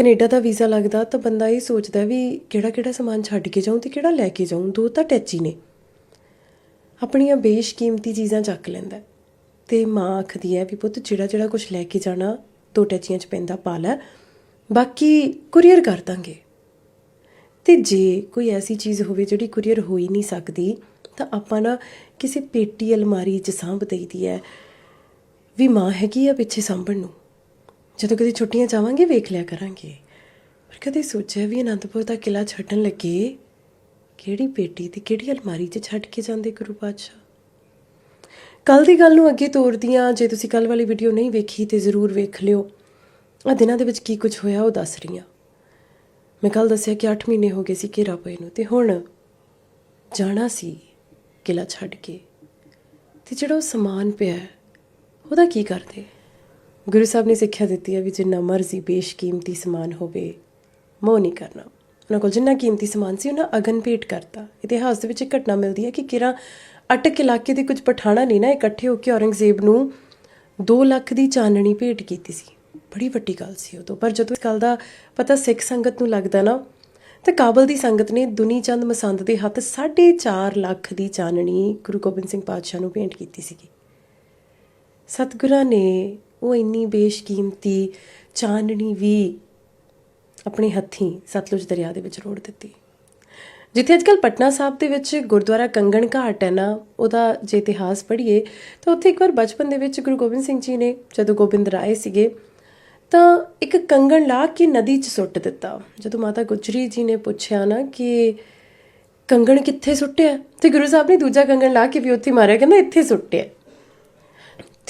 Canada ਦਾ visa ਲੱਗਦਾ ਤਾਂ ਬੰਦਾ ਇਹ ਸੋਚਦਾ ਵੀ ਕਿਹੜਾ ਕਿਹੜਾ ਸਮਾਨ ਛੱਡ ਕੇ ਜਾਊਂ ਤੇ ਕਿਹੜਾ ਲੈ ਕੇ ਜਾਊਂ, ਦੋ ਤਾਂ ਟੈਚੀ ਨੇ। ਆਪਣੀਆਂ ਬੇਸ਼ਕੀਮਤੀ ਚੀਜ਼ਾਂ ਚੱਕ ਲੈਂਦਾ ਹੈ। ਤੇ ਮਾਂ ਆਖਦੀ ਹੈ ਵੀ ਪੁੱਤ ਜਿਹੜਾ ਜਿਹੜਾ ਕੁਝ ਲੈ ਕੇ ਜਾਣਾ, ਦੋ ਟੈਚੀਆਂ 'ਚ ਪੈਂਦਾ ਪਾ ਲੈ, ਬਾਕੀ ਕੁਰੀਅਰ ਕਰ ਦਾਂਗੇ। ਤੇ ਜੇ ਕੋਈ ਐਸੀ ਚੀਜ਼ ਹੋਵੇ ਜਿਹੜੀ ਕੁਰੀਅਰ ਹੋ ਹੀ ਨਹੀਂ ਸਕਦੀ, ਤਾਂ ਆਪਾਂ ਨਾ ਕਿਸੇ ਪੇਟੀ ਅਲਮਾਰੀ 'ਚ ਸਾਂਭ ਦਈਦੀ ਹੈ। ਵੀ ਮਾਂ ਹੈਗੀ ਆ ਪਿੱਛੇ ਸਾਂਭਣ ਨੂੰ। ਜਦੋਂ ਕਦੇ ਛੁੱਟੀਆਂ ਜਾਵਾਂਗੇ, ਵੇਖ ਲਿਆ ਕਰਾਂਗੇ। ਪਰ ਕਦੇ ਸੋਚਿਆ ਵੀ ਅਨੰਦਪੁਰ ਦਾ ਕਿਲਾ ਛੱਡਣ ਲੱਗੇ, ਕਿਹੜੀ ਪੇਟੀ ਤੇ ਕਿਹੜੀ ਅਲਮਾਰੀ 'ਚ ਛੱਡ ਕੇ ਜਾਂਦੇ ਗੁਰੂ ਪਾਤਸ਼ਾਹ? ਕੱਲ ਦੀ ਗੱਲ ਨੂੰ ਅੱਗੇ ਤੋਰਦੀਆਂ, ਜੇ ਤੁਸੀਂ ਕੱਲ ਵਾਲੀ ਵੀਡੀਓ ਨਹੀਂ ਵੇਖੀ ਤੇ ਜ਼ਰੂਰ ਵੇਖ ਲਿਓ। ਆ ਦਿਨਾਂ ਦੇ ਵਿੱਚ ਕੀ ਕੁਝ ਹੋਇਆ ਉਹ ਦੱਸ ਰਹੀ ਹਾਂ ਮੈਂ ਕੱਲ ਦੱਸਿਆ ਕਿ 8 ਮਹੀਨੇ ਹੋ ਗਏ ਸੀ ਘੇਰਾ ਪਏ ਨੂੰ ਤੇ ਹੁਣ ਜਾਣਾ ਸੀ ਕਿਲਾ ਛੱਡ ਕੇ। ਤੇ ਜਿਹੜਾ ਉਹ ਸਮਾਨ ਪਿਆ, ਉਹਦਾ ਕੀ ਕਰਦੇ? ਗੁਰੂ ਸਾਹਿਬ ਨੇ ਸਿੱਖਿਆ ਦਿੱਤੀ ਹੈ ਵੀ ਜਿੰਨਾ ਮਰਜ਼ੀ ਬੇਸ਼ਕੀਮਤੀ ਸਮਾਨ ਹੋਵੇ, ਮੋਹ ਨਹੀਂ ਕਰਨਾ। ਉਹਨਾਂ ਕੋਲ ਜਿੰਨਾ ਕੀਮਤੀ ਸਮਾਨ ਸੀ, ਉਹਨਾਂ ਅਗਨ ਭੇਟ ਕਰਤਾ। ਇਤਿਹਾਸ ਦੇ ਵਿੱਚ ਇੱਕ ਘਟਨਾ ਮਿਲਦੀ ਹੈ ਕਿ ਕਿਰਾ ਅਟਕ ਇਲਾਕੇ ਦੇ ਕੁਝ ਪਠਾਣਾ ਨੇ ਨਾ ਇਕੱਠੇ ਹੋ ਕੇ ਔਰੰਗਜ਼ੇਬ ਨੂੰ 2 ਲੱਖ ਦੀ ਚਾਨਣੀ ਭੇਟ ਕੀਤੀ ਸੀ। ਬੜੀ ਵੱਡੀ ਗੱਲ ਸੀ ਉਦੋਂ ਪਰ ਜਦੋਂ ਇਸ ਗੱਲ ਦਾ ਪਤਾ ਸਿੱਖ ਸੰਗਤ ਨੂੰ ਲੱਗਦਾ ਨਾ, ਤਾਂ ਕਾਬਲ ਦੀ ਸੰਗਤ ਨੇ ਦੁਨੀ ਚੰਦ ਮਸੰਦ ਦੇ ਹੱਥ 4.5 ਲੱਖ ਦੀ ਚਾਨਣੀ ਗੁਰੂ ਗੋਬਿੰਦ ਸਿੰਘ ਪਾਤਸ਼ਾਹ ਨੂੰ ਭੇਂਟ ਕੀਤੀ ਸੀਗੀ। ਸਤਿਗੁਰਾਂ ਨੇ ਉਹ ਇੰਨੀ ਬੇਸ਼ਕੀਮਤੀ, ਚਾਨਣੀ ਵੀ ਆਪਣੇ ਹੱਥੀਂ ਸਤਲੁਜ ਦਰਿਆ ਦੇ ਵਿੱਚ ਰੋੜ ਦਿੱਤੀ। ਜਿੱਥੇ ਅੱਜਕੱਲ ਪਟਨਾ ਸਾਹਿਬ ਦੇ ਵਿੱਚ ਗੁਰਦੁਆਰਾ ਕੰਗਣ ਘਾਟ ਹੈ ਨਾ, ਉਹਦਾ ਜੇ ਇਤਿਹਾਸ ਪੜ੍ਹੀਏ, ਤਾਂ ਉੱਥੇ ਇੱਕ ਵਾਰ ਬਚਪਨ ਦੇ ਵਿੱਚ ਗੁਰੂ ਗੋਬਿੰਦ ਸਿੰਘ ਜੀ ਨੇ ਜਦੋਂ ਗੋਬਿੰਦ ਰਾਏ ਸੀਗੇ, ਤਾਂ ਇੱਕ ਕੰਗਣ ਲਾ ਕੇ ਨਦੀ 'ਚ ਸੁੱਟ ਦਿੱਤਾ। ਜਦੋਂ ਮਾਤਾ ਗੁਜਰੀ ਜੀ ਨੇ ਪੁੱਛਿਆ ਨਾ ਕਿ ਕੰਗਣ ਕਿੱਥੇ ਸੁੱਟਿਆ, ਤੇ ਗੁਰੂ ਸਾਹਿਬ ਨੇ ਦੂਜਾ ਕੰਗਣ ਲਾ ਕੇ ਵੀ ਉੱਥੇ ਮਾਰਿਆ, ਕਹਿੰਦਾ ਇੱਥੇ ਸੁੱਟਿਆ।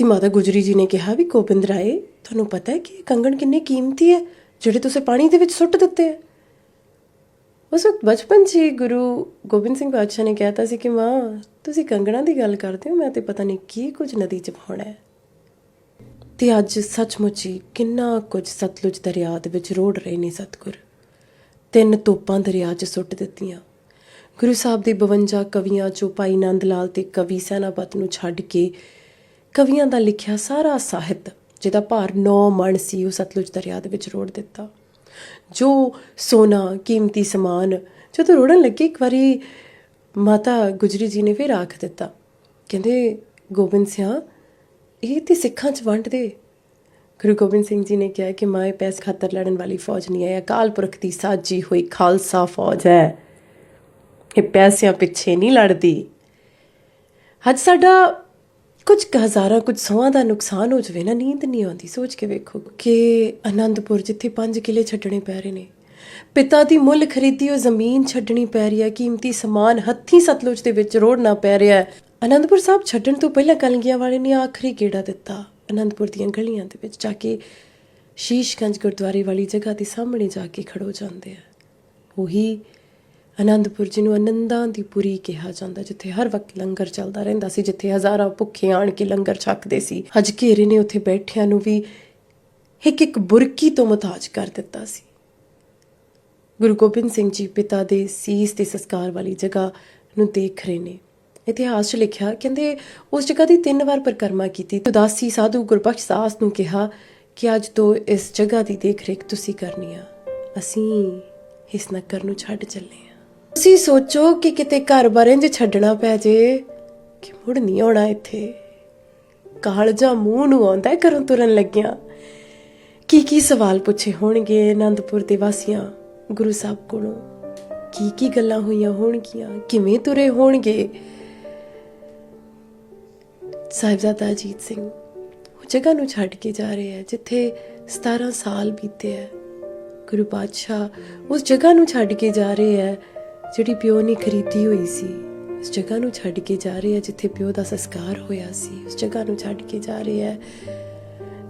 ਤੇ ਮਾਤਾ ਗੁਜਰੀ ਜੀ ਨੇ ਕਿਹਾ ਵੀ ਗੋਬਿੰਦ ਰਾਏ, ਤੁਹਾਨੂੰ ਪਤਾ ਹੈ ਕਿ ਇਹ ਕੰਗਣ ਕਿੰਨੇ ਕੀਮਤੀ ਹੈ, ਜਿਹੜੇ ਤੁਸੀਂ ਪਾਣੀ ਦੇ ਵਿੱਚ ਸੁੱਟ ਦਿੱਤੇ ਹੈ। ਉਸ ਵਕਤ ਬਚਪਨ 'ਚ ਹੀ ਗੁਰੂ ਗੋਬਿੰਦ ਸਿੰਘ ਬਾਦਸ਼ਾਹ ਨੇ ਕਹਿਤਾ ਸੀ ਕਿ ਮਾਂ, ਤੁਸੀਂ ਕੰਗਣਾ ਦੀ ਗੱਲ ਕਰਦੇ ਹੋ, ਮੈਂ ਤੇ ਪਤਾ ਨਹੀਂ ਕੀ ਕੁਝ ਨਦੀ 'ਚ ਪਾਉਣਾ ਹੈ। ਤੇ ਅੱਜ ਸੱਚਮੁੱਚ ਹੀ ਕਿੰਨਾ ਕੁਝ ਸਤਲੁਜ ਦਰਿਆ ਦੇ ਵਿੱਚ ਰੋੜ ਰਹੇ ਨੇ ਸਤਗੁਰ। ਤਿੰਨ ਤੋਪਾਂ ਦਰਿਆ 'ਚ ਸੁੱਟ ਦਿੱਤੀਆਂ। ਗੁਰੂ ਸਾਹਿਬ ਦੇ 52 ਕਵੀਆਂ 'ਚੋਂ ਭਾਈ ਨੰਦ ਲਾਲ ਤੇ ਕਵੀ ਸੈਨਾਪਤ ਨੂੰ ਛੱਡ ਕੇ ਕਵੀਆਂ ਦਾ ਲਿਖਿਆ ਸਾਰਾ ਸਾਹਿਤ, ਜਿਹਦਾ ਭਾਰ 9 ਮਣ ਸੀ, ਉਹ ਸਤਲੁਜ ਦਰਿਆ ਦੇ ਵਿੱਚ ਰੋੜ ਦਿੱਤਾ। ਜੋ ਸੋਨਾ ਕੀਮਤੀ ਸਮਾਨ, ਜਦੋਂ ਰੋੜਨ ਲੱਗੇ, ਇੱਕ ਵਾਰੀ ਮਾਤਾ ਗੁਜਰੀ ਜੀ ਨੇ ਫਿਰ ਆਖ ਦਿੱਤਾ। ਕਹਿੰਦੇ, ਗੋਬਿੰਦ ਸਿਆ, ਇਹ ਤੇ ਸਿੱਖਾਂ 'ਚ ਵੰਡ ਦੇ। ਗੁਰੂ ਗੋਬਿੰਦ ਸਿੰਘ ਜੀ ਨੇ ਕਿਹਾ ਕਿ ਮਾਂ, ਇਹ ਪੈਸ ਖਾਤਰ ਲੜਨ ਵਾਲੀ ਫੌਜ ਨਹੀਂ ਹੈ ਅਕਾਲ ਪੁਰਖ ਦੀ ਸਾਜੀ ਹੋਈ ਖਾਲਸਾ ਫੌਜ ਹੈ। ਇਹ ਪੈਸਿਆਂ ਪਿੱਛੇ ਨਹੀਂ ਲੜਦੀ। ਅੱਜ ਸਾਡਾ ਕੁਝ ਹਜ਼ਾਰਾਂ, ਕੁਝ ਸੌਆਂ ਦਾ ਨੁਕਸਾਨ ਹੋ ਜਾਵੇ ਨਾ, ਨੀਂਦ ਨਹੀਂ ਆਉਂਦੀ। ਸੋਚ ਕੇ ਵੇਖੋ ਕਿ ਆਨੰਦਪੁਰ ਜਿੱਥੇ ਪੰਜ ਕਿਲੇ ਛੱਡਣੇ ਪੈ ਰਹੇ ਨੇ, ਪਿਤਾ ਦੀ ਮੁੱਲ ਖਰੀਦੀ ਉਹ ਜ਼ਮੀਨ ਛੱਡਣੀ ਪੈ ਰਹੀ ਹੈ, ਕੀਮਤੀ ਸਮਾਨ ਹੱਥੀਂ ਸਤਲੁਜ ਦੇ ਵਿੱਚ ਰੋੜਨਾ ਪੈ ਰਿਹਾ ਹੈ। ਆਨੰਦਪੁਰ ਸਾਹਿਬ ਛੱਡਣ ਤੋਂ ਪਹਿਲਾਂ ਕਲਗੀਆਂ ਵਾਲੇ ਨੇ ਆਖਰੀ ਗੇੜਾ ਦਿੱਤਾ, ਅਨੰਦਪੁਰ ਦੀਆਂ ਗਲੀਆਂ ਦੇ ਵਿੱਚ ਜਾ ਕੇ ਸ਼ੀਸ਼ਗੰਜ ਗੁਰਦੁਆਰੇ ਵਾਲੀ ਜਗ੍ਹਾ ਦੇ ਸਾਹਮਣੇ ਜਾ ਕੇ ਖੜੋ ਜਾਂਦੇ ਆ। ਉਹੀ ਆਨੰਦਪੁਰ ਜਿਹਨੂੰ ਆਨੰਦਾਂ ਦੀ ਪੁਰੀ ਕਿਹਾ ਜਾਂਦਾ, ਜਿੱਥੇ ਹਰ ਵਕਤ ਲੰਗਰ ਚੱਲਦਾ ਰਹਿੰਦਾ ਸੀ, ਜਿੱਥੇ ਹਜ਼ਾਰਾਂ ਭੁੱਖੇ ਆਣ ਕੇ ਲੰਗਰ ਛਕਦੇ ਸੀ। ਹਜ ਘੇਰੇ ਨੇ ਉੱਥੇ ਬੈਠਿਆਂ ਨੂੰ ਵੀ ਇੱਕ ਇੱਕ ਬੁਰਕੀ ਤੋਂ ਮੁਤਾਜ ਕਰ ਦਿੱਤਾ ਸੀ। ਗੁਰੂ ਗੋਬਿੰਦ ਸਿੰਘ ਜੀ ਪਿਤਾ ਦੇ ਸੀਸ ਤੇ ਸੰਸਕਾਰ ਵਾਲੀ ਜਗ੍ਹਾ ਨੂੰ ਦੇਖ ਰਹੇ ਨੇ। ਇਤਿਹਾਸ 'ਚ ਲਿਖਿਆ, ਕਹਿੰਦੇ, ਉਸ ਜਗ੍ਹਾ ਦੀ ਤਿੰਨ ਵਾਰ ਪਰਿਕਰਮਾ ਕੀਤੀ। ਉਦਾਸੀ ਸਾਧੂ ਗੁਰਬਖਸ਼ ਦਾਸ ਨੂੰ ਕਿਹਾ ਕਿ ਅੱਜ ਤੋਂ ਇਸ ਜਗ੍ਹਾ ਦੀ ਦੇਖ-ਰੇਖ ਤੁਸੀਂ ਕਰਨੀ ਆ। ਅਸੀਂ ਇਸ ਨਗਰ ਨੂੰ ਛੱਡ ਚੱਲੇ ਆ। ਤੁਸੀਂ ਸੋਚੋ ਕਿ ਕਿਤੇ ਘਰ ਬਾਰੇ ਜੇ ਛੱਡਣਾ ਪੈ ਜੇ, ਕਿ ਮੁੜ ਨਹੀਂ ਆਉਣਾ ਇੱਥੇ। ਕਾਲਜਾ ਮੂੰਹ ਨੂੰ ਆਉਂਦਾ ਘਰੋਂ ਤੁਰਨ ਲੱਗਿਆ। ਕੀ ਕੀ ਸਵਾਲ ਪੁੱਛੇ ਹੋਣਗੇ ਆਨੰਦਪੁਰ ਦੇ ਵਾਸੀਆਂ, ਗੁਰੂ ਸਾਹਿਬ ਕੋਲੋਂ? ਕੀ ਕੀ ਗੱਲਾਂ ਹੋਈਆਂ ਹੋਣਗੀਆਂ? ਕਿਵੇਂ ਤੁਰੇ ਹੋਣਗੇ? ਸਾਹਿਬਜ਼ਾਦਾ ਅਜੀਤ ਸਿੰਘ, ਉਹ ਜਗ੍ਹਾ ਨੂੰ ਛੱਡ ਕੇ ਜਾ ਰਹੇ ਹੈ, ਜਿੱਥੇ 17 ਸਾਲ ਬੀਤੇ ਹੈ। ਗੁਰੂ ਪਾਤਸ਼ਾਹ ਉਸ ਜਗ੍ਹਾ ਨੂੰ ਛੱਡ ਕੇ ਜਾ ਰਹੇ ਹੈ ਜਿਹੜੀ ਪਿਓ ਨੇ ਖਰੀਦੀ ਹੋਈ ਸੀ, ਉਸ ਜਗ੍ਹਾ ਨੂੰ ਛੱਡ ਕੇ ਜਾ ਰਿਹਾ ਜਿੱਥੇ ਪਿਓ ਦਾ ਸੰਸਕਾਰ ਹੋਇਆ ਸੀ, ਉਸ ਜਗ੍ਹਾ ਨੂੰ ਛੱਡ ਕੇ ਜਾ ਰਿਹਾ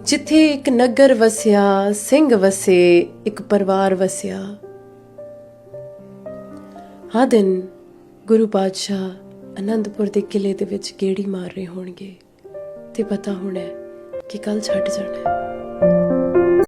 ਜਿੱਥੇ ਇੱਕ ਨਗਰ ਵਸਿਆ, ਸਿੰਘ ਵਸੇ, ਇੱਕ ਪਰਿਵਾਰ ਵਸਿਆ। ਹਾਂ ਦਿਨ ਗੁਰੂ ਪਾਤਸ਼ਾਹ ਅਨੰਦਪੁਰ ਦੇ ਕਿਲੇ ਦੇ ਵਿੱਚ ਗੇੜੀ ਮਾਰ ਰਹੇ ਹੋਣਗੇ ਤੇ ਪਤਾ ਹੋਣਾ ਕਿ ਕੱਲ ਛੱਡ ਜਾਣਾ